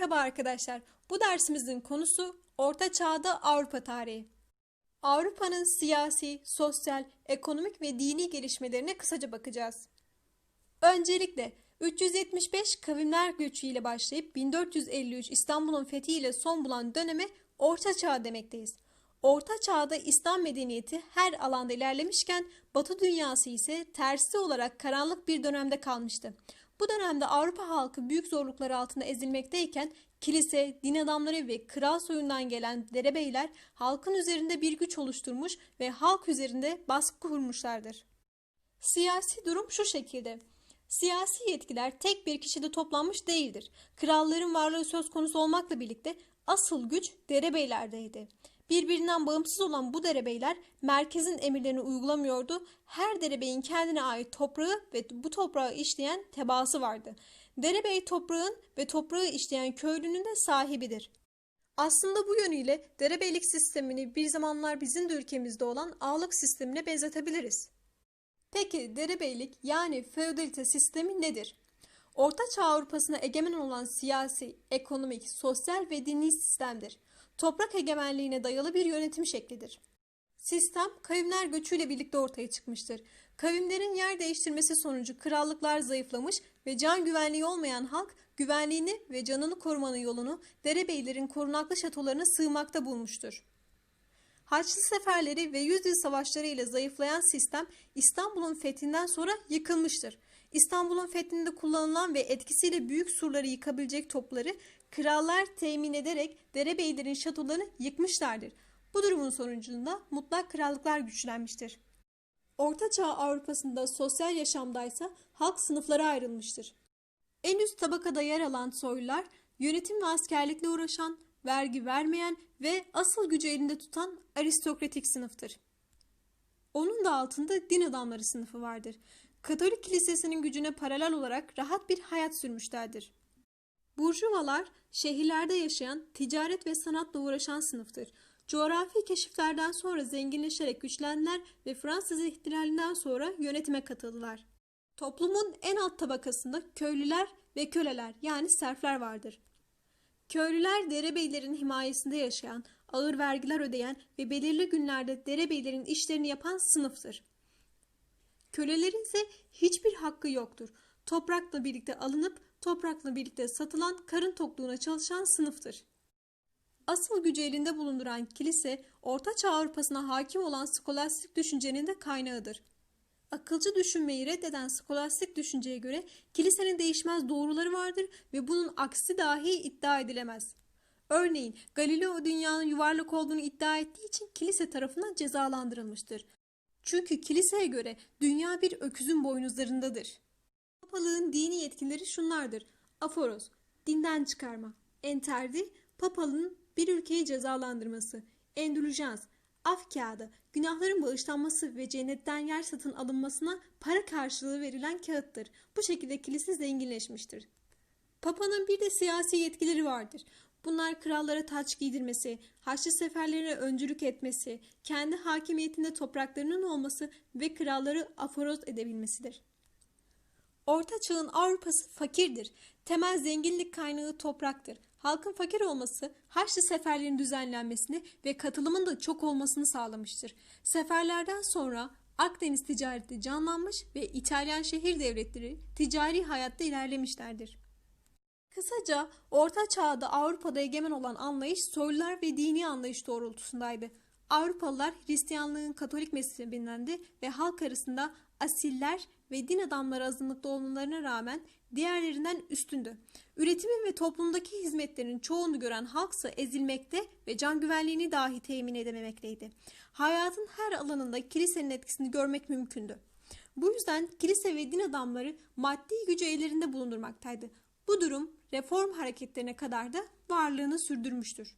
Merhaba arkadaşlar. Bu dersimizin konusu Orta Çağ'da Avrupa tarihi. Avrupa'nın siyasi, sosyal, ekonomik ve dini gelişmelerine kısaca bakacağız. Öncelikle 375 kavimler göçüyle başlayıp 1453 İstanbul'un fethiyle son bulan döneme Orta Çağ demekteyiz. Orta Çağ'da İslam medeniyeti her alanda ilerlemişken Batı dünyası ise tersi olarak karanlık bir dönemde kalmıştı. Bu dönemde Avrupa halkı büyük zorluklar altında ezilmekteyken kilise, din adamları ve kral soyundan gelen derebeyler halkın üzerinde bir güç oluşturmuş ve halk üzerinde baskı kurmuşlardır. Siyasi durum şu şekilde. Siyasi yetkiler tek bir kişide toplanmış değildir. Kralların varlığı söz konusu olmakla birlikte asıl güç derebeylerdeydi. Birbirinden bağımsız olan bu derebeyler merkezin emirlerini uygulamıyordu. Her derebeyin kendine ait toprağı ve bu toprağı işleyen tebaası vardı. Derebey toprağın ve toprağı işleyen köylünün de sahibidir. Aslında bu yönüyle derebeylik sistemini bir zamanlar bizim de ülkemizde olan ağalık sistemine benzetebiliriz. Peki derebeylik yani feodalite sistemi nedir? Orta Çağ Avrupa'sına egemen olan siyasi, ekonomik, sosyal ve dini sistemdir. Toprak egemenliğine dayalı bir yönetim şeklidir. Sistem kavimler göçüyle birlikte ortaya çıkmıştır. Kavimlerin yer değiştirmesi sonucu krallıklar zayıflamış ve can güvenliği olmayan halk güvenliğini ve canını korumanın yolunu derebeylerin korunaklı şatolarına sığmakta bulmuştur. Haçlı seferleri ve yüzyıl savaşları ile zayıflayan sistem İstanbul'un fethinden sonra yıkılmıştır. İstanbul'un fethinde kullanılan ve etkisiyle büyük surları yıkabilecek topları krallar temin ederek derebeylerin şatolarını yıkmışlardır. Bu durumun sonucunda mutlak krallıklar güçlenmiştir. Orta Çağ Avrupa'sında sosyal yaşamdaysa halk sınıflara ayrılmıştır. En üst tabakada yer alan soylular yönetim ve askerlikle uğraşan, vergi vermeyen ve asıl gücü elinde tutan aristokratik sınıftır. Onun da altında din adamları sınıfı vardır. Katolik kilisesinin gücüne paralel olarak rahat bir hayat sürmüşlerdir. Burjuvalar şehirlerde yaşayan, ticaret ve sanatla uğraşan sınıftır. Coğrafi keşiflerden sonra zenginleşerek güçlendiler ve Fransız ihtilalinden sonra yönetime katıldılar. Toplumun en alt tabakasında köylüler ve köleler yani serfler vardır. Köylüler derebeylerin himayesinde yaşayan, ağır vergiler ödeyen ve belirli günlerde derebeylerin işlerini yapan sınıftır. Kölelerin ise hiçbir hakkı yoktur. Toprakla birlikte alınıp toprakla birlikte satılan karın tokluğuna çalışan sınıftır. Asıl gücü elinde bulunduran kilise, Orta Çağ Avrupa'sına hakim olan skolastik düşüncenin de kaynağıdır. Akılcı düşünmeyi reddeden skolastik düşünceye göre kilisenin değişmez doğruları vardır ve bunun aksi dahi iddia edilemez. Örneğin Galileo dünyanın yuvarlak olduğunu iddia ettiği için kilise tarafından cezalandırılmıştır. Çünkü kiliseye göre dünya bir öküzün boynuzlarındadır. Papalığın dini yetkileri şunlardır. Aforos, dinden çıkarma. Enterdi, papalığın bir ülkeyi cezalandırması. Endülüjans, af kağıdı, günahların bağışlanması ve cennetten yer satın alınmasına para karşılığı verilen kağıttır. Bu şekilde kilise zenginleşmiştir. Papa'nın bir de siyasi yetkileri vardır. Bunlar krallara taç giydirmesi, haçlı seferlerine öncülük etmesi, kendi hakimiyetinde topraklarının olması ve kralları aforoz edebilmesidir. Orta çağın Avrupa'sı fakirdir. Temel zenginlik kaynağı topraktır. Halkın fakir olması Haçlı seferlerin düzenlenmesini ve katılımın da çok olmasını sağlamıştır. Seferlerden sonra Akdeniz ticareti canlanmış ve İtalyan şehir devletleri ticari hayatta ilerlemişlerdir. Kısaca Orta Çağ'da Avrupa'da egemen olan anlayış soylular ve dini anlayış doğrultusundaydı. Avrupalılar Hristiyanlığın Katolik mezhebindendi ve halk arasında asiller ve din adamları azınlıkta olmalarına rağmen diğerlerinden üstündü. Üretimin ve toplumdaki hizmetlerin çoğunu gören halksa ezilmekte ve can güvenliğini dahi temin edememekteydi. Hayatın her alanında kilisenin etkisini görmek mümkündü. Bu yüzden kilise ve din adamları maddi gücü ellerinde bulundurmaktaydı. Bu durum reform hareketlerine kadar da varlığını sürdürmüştür.